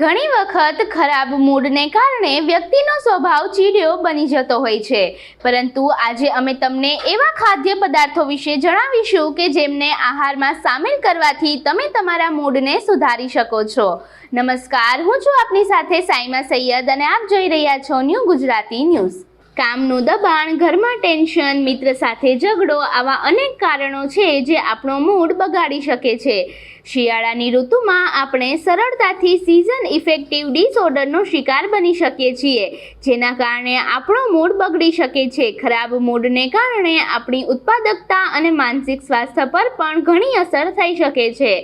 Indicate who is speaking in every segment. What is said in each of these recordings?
Speaker 1: ઘણી વખત ખરાબ મૂડને કારણે વ્યક્તિનો સ્વભાવ ચીડિયો બની જતો હોય છે. પરંતુ આજે અમે તમને એવા ખાદ્ય પદાર્થો વિશે જણાવીશું કે જેમને આહારમાં સામેલ કરવાથી તમે તમારા મૂડને સુધારી શકો છો. નમસ્કાર, હું છું આપની સાથે સાઈમા સૈયદ અને આપ જોઈ રહ્યા છો ન્યૂ ગુજરાતી ન્યૂઝ. કામનું દબાણ, ઘરમાં ટેન્શન, મિત્ર સાથે ઝઘડો આવા અનેક કારણો છે જે આપણો મૂડ બગાડી શકે છે. શિયાળાની ઋતુમાં આપણે સરળતાથી સિઝન ઇફેક્ટિવ ડિસઓર્ડરનો શિકાર બની શકીએ છીએ, જેના કારણે આપણો મૂડ બગડી શકે છે. ખરાબ મૂડને કારણે આપણી ઉત્પાદકતા અને માનસિક સ્વાસ્થ્ય પર પણ ઘણી અસર થઈ શકે છે.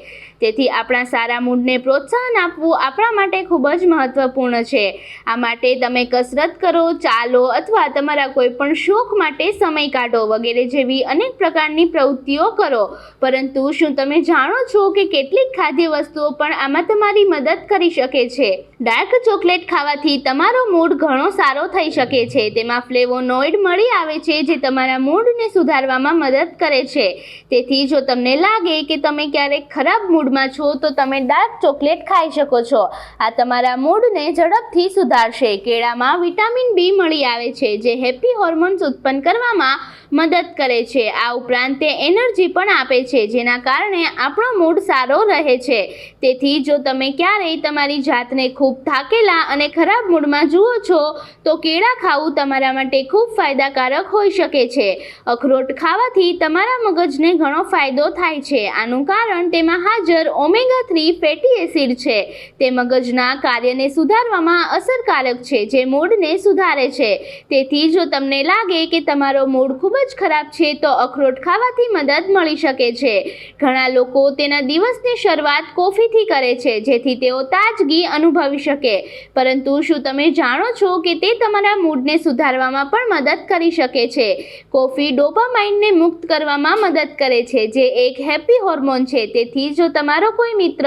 Speaker 1: તેથી આપણા સારા મૂડને પ્રોત્સાહન આપવું આપણા માટે ખૂબ જ મહત્વપૂર્ણ છે. આ માટે તમે કસરત કરો, ચાલો અથવા તમારા કોઈપણ શોખ માટે સમય કાઢો વગેરે જેવી અનેક પ્રકારની પ્રવૃત્તિઓ કરો. પરંતુ શું તમે જાણો છો કે કેટલીક ખાદ્ય વસ્તુઓ પણ આમાં તમારી મદદ કરી શકે છે? ડાર્ક ચોકલેટ ખાવાથી તમારો મૂડ ઘણો સારો થઈ શકે છે. તેમાં ફ્લેવોનોઇડ મળી આવે છે જે તમારા મૂડને સુધારવામાં મદદ કરે છે. તેથી જો તમને લાગે કે તમે ક્યારેક ખરાબ મૂડમાં છો તો તમે ડાર્ક ચોકલેટ ખાઈ શકો છો. આ તમારા મૂડને ઝડપથી સુધારશે. કેળામાં વિટામિન બી મળી આવે છે, જે હેપી હોર્મોન્સ ઉત્પન્ન કરવામાં મદદ કરે છે. આ ઉપરાંત તે એનર્જી પણ આપે છે, જેના કારણે આપણો મૂડ સારો રહે છે. તેથી જો તમે ક્યારેય તમારી જાતને ખૂબ થાકેલા અને ખરાબ મૂડમાં જુઓ છો, તો કેળા ખાવું તમારા માટે ખૂબ ફાયદાકારક હોઈ શકે છે. અખરોટ ખાવાથી તમારા મગજને ઘણો ફાયદો થાય છે. આનું કારણ તેમાં હાજર ઓમેગા થ્રી ફેટી એસિડ છે. તે મગજના કાર્યને સુધારવામાં અસરકારક છે, જે મૂડને સુધારે છે. તેથી જો તમને લાગે કે તમારો મૂડ ખૂબ જ ખરાબ છે, તો અખરોટ ખાવાથી મદદ મળી શકે છે. ઘણા લોકો તેના દિવસની શરૂઆત કોફીથી કરે છે, જેથી તેઓ તાજગી અનુભવી શકે. પરંતુ શું તમે જાણો છો કે તે તમારા મૂડને સુધારવામાં પણ મદદ કરી શકે છે? કોફી ડોપામાઇનને મુક્ત કરવામાં મદદ કરે છે, જે એક હેપી હોર્મોન છે. તેથી જો તમારો કોઈ મિત્ર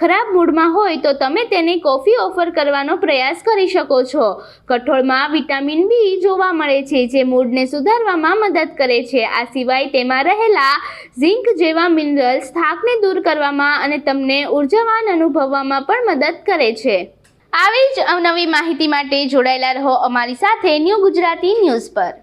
Speaker 1: ખરાબ મૂડમાં હોય તો તમે તેને કોફી ઓફર કરવાનો પ્રયાસ કરી શકો છો. કઠોળમાં વિટામિન બી જોવા મળે છે, જે મૂડને સુધારવામાં મદદ કરે છે. આ સિવાય તેમાં રહેલા ઝિંક જેવા મિનરલ્સ થાકને દૂર કરવામાં અને તમને ઉર્જાવાન અનુભવવામાં પણ મદદ કરે છે. આવી જ અવનવી માહિતી માટે જોડાયેલા રહો અમારી સાથે ન્યૂ ગુજરાતી ન્યૂઝ પર.